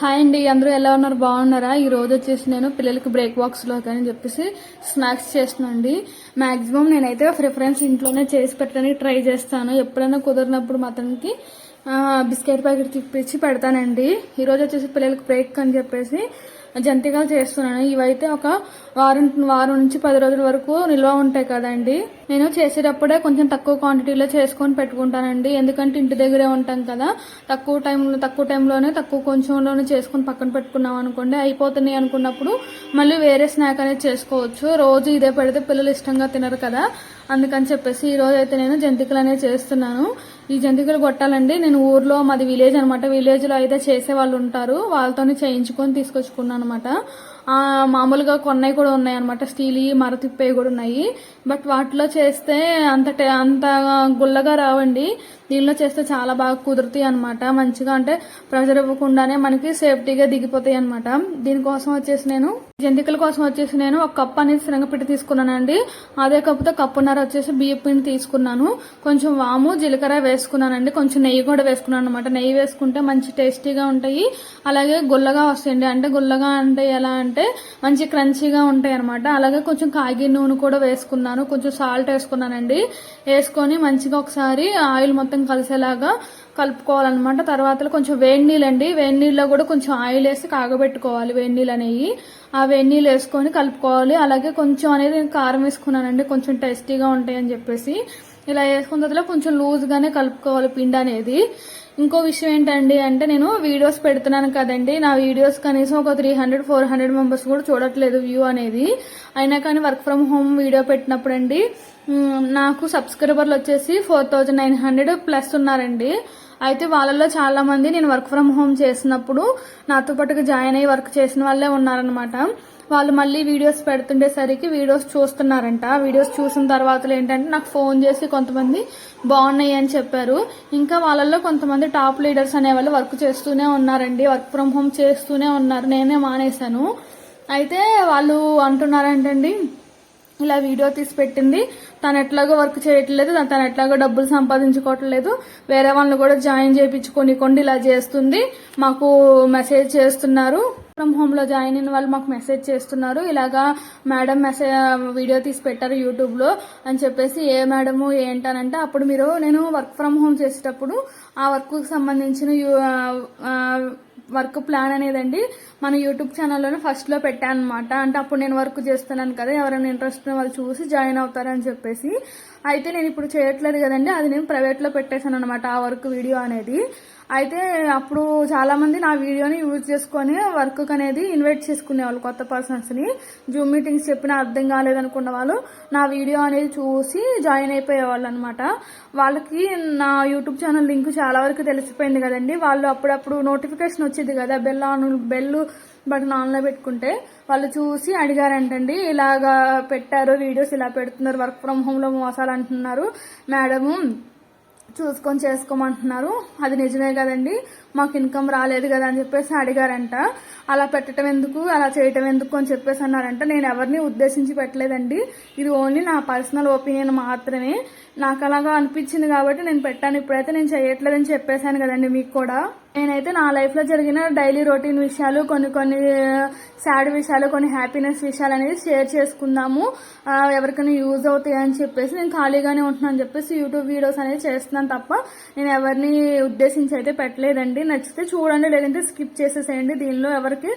Hi అండి అందరూ ఎలా ఉన్నారు? బాగున్నారా? ఈ రోజు వచ్చేసి నేను పిల్లలకి బ్రేక్ బాక్స్లో కానీ చెప్పేసి స్నాక్స్ చేస్తున్నాండి మ్యాక్సిమం నేనైతే ప్రిఫరెన్స్ ఇంట్లోనే చేసి పెట్టడానికి ట్రై చేస్తాను. ఎప్పుడైనా కుదిరినప్పుడు మాత్రానికి బిస్కెట్ ప్యాకెట్ తిప్పించి పెడతానండి. ఈరోజు వచ్చేసి పిల్లలకి బ్రేక్ అని చెప్పేసి జంతికలు చేస్తున్నాను. ఇవైతే ఒక వారం వారం నుంచి పది రోజుల వరకు నిల్వ ఉంటాయి కదండి. నేను చేసేటప్పుడే కొంచెం తక్కువ క్వాంటిటీలో చేసుకొని పెట్టుకుంటానండి. ఎందుకంటే ఇంటి దగ్గరే ఉంటాం కదా. తక్కువ టైంలో తక్కువ టైంలోనే తక్కువ కొంచెంలోనే చేసుకొని పక్కన పెట్టుకున్నాం అనుకోండి అయిపోతున్నాయి అనుకున్నప్పుడు మళ్ళీ వేరే స్నాక్ అనేది చేసుకోవచ్చు. రోజు ఇదే పెడితే పిల్లలు ఇష్టంగా తినరు కదా. అందుకని చెప్పేసి ఈ రోజు అయితే నేను జంతికలు అనేవి చేస్తున్నాను. ఈ జంతికలు కొట్టాలండి. నేను ఊర్లో మాది విలేజ్ అనమాట విలేజ్లో అయితే చేసే వాళ్ళు ఉంటారు. వాళ్ళతోనే చేయించుకొని తీసుకొచ్చుకున్నాను అనమాట మామూలుగా కొన్నవి కూడా ఉన్నాయి అనమాట స్టీల్ మరతిప్పేవి కూడా ఉన్నాయి. బట్ వాటిలో చేస్తే అంత టే- అంత గుల్లగా రావండి. దీనిలో చేస్తే చాలా బాగా కుదురుతాయి అనమాట మంచిగా అంటే ప్రెషర్ ఇవ్వకుండానే మనకి సేఫ్టీగా దిగిపోతాయి అనమాట దీనికోసం వచ్చేసి నేను జంతికల కోసం వచ్చేసి నేను ఒక కప్ అనేది శనగపిండి తీసుకున్నానండి. అదే కప్పుతో కప్పున్నర వచ్చేసి బియ్య పిండి తీసుకున్నాను. కొంచెం వాము జీలకర్ర వేసుకున్నానండి. కొంచెం నెయ్యి కూడా వేసుకున్నాను అనమాట నెయ్యి వేసుకుంటే మంచి టేస్టీగా ఉంటాయి. అలాగే గుల్లగా వస్తాయండి. అంటే గుల్లగా అంటే ఎలా అంటే మంచి క్రంచీగా ఉంటాయి అనమాట అలాగే కొంచెం కాగి నూనె కూడా వేసుకున్నాను. కొంచెం సాల్ట్ వేసుకున్నానండి. వేసుకొని మంచిగా ఒకసారి ఆయిల్ మొత్తం కలిసేలాగా కలుపుకోవాలన్నమాట. తర్వాత కొంచెం వేడి నీళ్ళు అండి వేడి నీళ్ళలో కూడా కొంచెం ఆయిల్ వేసి కాగబెట్టుకోవాలి వేడి నీళ్ళు అనేవి ఆ వేడి నీళ్ళు వేసుకొని కలుపుకోవాలి. అలాగే కొంచెం అనేది నేను కారం వేసుకున్నానండి. కొంచెం టేస్టీగా ఉంటాయని చెప్పేసి. ఇలా వేసుకున్న తర్వాత కొంచెం లూజ్గానే కలుపుకోవాలి పిండి అనేది. ఇంకో విషయం ఏంటండి అంటే నేను వీడియోస్ పెడుతున్నాను కదండి. నా వీడియోస్ కనీసం ఒక three hundred four hundred members కూడా చూడట్లేదు వ్యూ అనేది. అయినా కానీ వర్క్ ఫ్రమ్ హోమ్ వీడియో పెట్టినప్పుడు అండి నాకు సబ్స్క్రైబర్లు వచ్చేసి four thousand nine hundred plus ఉన్నారండి. అయితే వాళ్ళల్లో చాలా మంది నేను వర్క్ ఫ్రమ్ హోమ్ చేసినప్పుడు నాతో పాటుగా జాయిన్ అయ్యి వర్క్ చేసిన వాళ్ళే ఉన్నారనమాట వాళ్ళు మళ్ళీ వీడియోస్ పెడుతుండేసరికి వీడియోస్ చూస్తున్నారంట. వీడియోస్ చూసిన తర్వాత ఏంటంటే నాకు ఫోన్ చేసి కొంతమంది బాగున్నాయి అని చెప్పారు. ఇంకా వాళ్ళల్లో కొంతమంది టాప్ లీడర్స్ అనేవాళ్ళు వర్క్ చేస్తూనే ఉన్నారండి. వర్క్ ఫ్రమ్ హోమ్ చేస్తూనే ఉన్నారు. నేనే మానేశాను. అయితే వాళ్ళు అంటున్నారంటండి ఇలా వీడియో తీసి పెట్టింది. తను ఎట్లాగో వర్క్ చేయట్లేదు. తను ఎట్లాగో డబ్బులు సంపాదించుకోవట్లేదు. వేరే వాళ్ళని కూడా జాయిన్ చేయించుకొని కొండి ఇలా చేస్తుంది. మాకు మెసేజ్ చేస్తున్నారు. ఫ్రమ్ హోమ్లో జాయిన్ అయిన వాళ్ళు మాకు మెసేజ్ చేస్తున్నారు. ఇలాగా మేడం మెసేజ్ వీడియో తీసి పెట్టారు యూట్యూబ్లో అని చెప్పేసి ఏ మేడము ఏంటనంటే అప్పుడు మీరు నేను వర్క్ ఫ్రమ్ హోమ్ చేసేటప్పుడు ఆ వర్క్కు సంబంధించిన వర్క్ ప్లాన్ అనేదండి మన యూట్యూబ్ ఛానల్లోనే ఫస్ట్లో పెట్టాను అనమాట అంటే అప్పుడు నేను వర్క్ చేస్తున్నాను కదా ఎవరైనా ఇంట్రెస్ట్ ఉన్న వాళ్ళు చూసి జాయిన్ అవుతారని చెప్పేసి. అయితే నేను ఇప్పుడు చేయట్లేదు కదండి అది నేను ప్రైవేట్లో పెట్టేశాను అనమాట ఆ వర్క్ వీడియో అనేది. అయితే అప్పుడు చాలామంది నా వీడియోని యూజ్ చేసుకొని వర్క్ అనేది ఇన్వైట్ చేసుకునే వాళ్ళు కొత్త పర్సన్స్ని. జూమ్ మీటింగ్స్ చెప్పినా అర్థం కాలేదనుకున్న వాళ్ళు నా వీడియో అనేది చూసి జాయిన్ అయిపోయేవాళ్ళు అనమాట వాళ్ళకి నా యూట్యూబ్ ఛానల్ లింక్ చాలా వరకు తెలిసిపోయింది కదండి. వాళ్ళు అప్పుడప్పుడు నోటిఫికేషన్ వచ్చేది కదా బెల్ ఆన్ బెల్ బటన్ ఆన్లో పెట్టుకుంటే వాళ్ళు చూసి అడిగారంటండి ఇలాగా పెట్టారు వీడియోస్ ఇలా పెడుతున్నారు వర్క్ ఫ్రమ్ హోమ్లో మోసాలు అంటున్నారు మేడము చూసుకొని చేసుకోమంటున్నారు. అది నిజమే కదండి. మాకు ఇన్కమ్ రాలేదు కదా అని చెప్పేసి అడిగారంట. అలా పెట్టడం ఎందుకు? అలా చేయటం ఎందుకు అని చెప్పేసి అన్నారంట. నేను ఎవరిని ఉద్దేశించి పెట్టలేదండి. ఇది ఓన్లీ నా పర్సనల్ ఒపీనియన్ మాత్రమే. నాకు అలాగా అనిపించింది కాబట్టి నేను పెట్టాను. ఇప్పుడైతే నేను చేయట్లేదని చెప్పేశాను కదండి మీకు కూడా. నేనైతే నా లైఫ్లో జరిగిన డైలీ రొటీన్ విషయాలు కొన్ని కొన్ని సాడ్ విషయాలు కొన్ని హ్యాపీనెస్ విషయాలు అనేది షేర్ చేసుకుందాము. ఎవరికైనా యూజ్ అవుతాయి అని చెప్పేసి నేను ఖాళీగానే ఉంటున్నాను చెప్పేసి యూట్యూబ్ వీడియోస్ అనేది చేస్తున్నాను తప్ప నేను ఎవరిని ఉద్దేశించి అయితే పెట్టలేదండి. నచ్చితే చూడండి లేదంటే స్కిప్ చేసేసేయండి. దీనిలో ఎవరికి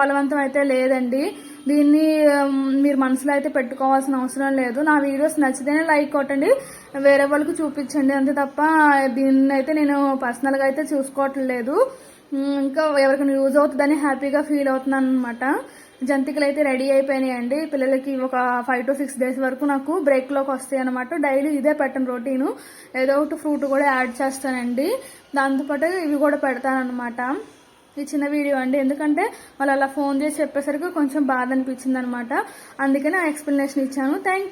బలవంతం అయితే లేదండి. దీన్ని మీరు మనసులో అయితే పెట్టుకోవాల్సిన అవసరం లేదు. నా వీడియోస్ నచ్చితేనే లైక్ కొట్టండి. వేరే వాళ్ళకి చూపించండి అంతే తప్ప దీన్ని అయితే నేను పర్సనల్గా అయితే చూసుకోవట్లేదు. ఇంకా ఎవరికైనా యూజ్ అవుతుందని హ్యాపీగా ఫీల్ అవుతున్నాను అనమాట జంతికలు అయితే రెడీ అయిపోయినాయండి. పిల్లలకి ఒక ఫైవ్ టు సిక్స్ డేస్ వరకు నాకు బ్రేక్లోకి వస్తాయి అనమాట డైలీ ఇదే పెట్టను రొటీను ఏదో ఒకటి ఫ్రూట్ కూడా యాడ్ చేస్తానండి. దాంతోపాటు ఇవి కూడా పెడతానమాట ఈ చిన్న వీడియో అండి. ఎందుకంటే వాళ్ళు అలా ఫోన్ చేసి చెప్పేసరికి కొంచెం బాధ అనిపించింది అనమాట అందుకే నా ఎక్స్ప్లెనేషన్ ఇచ్చాను. థ్యాంక్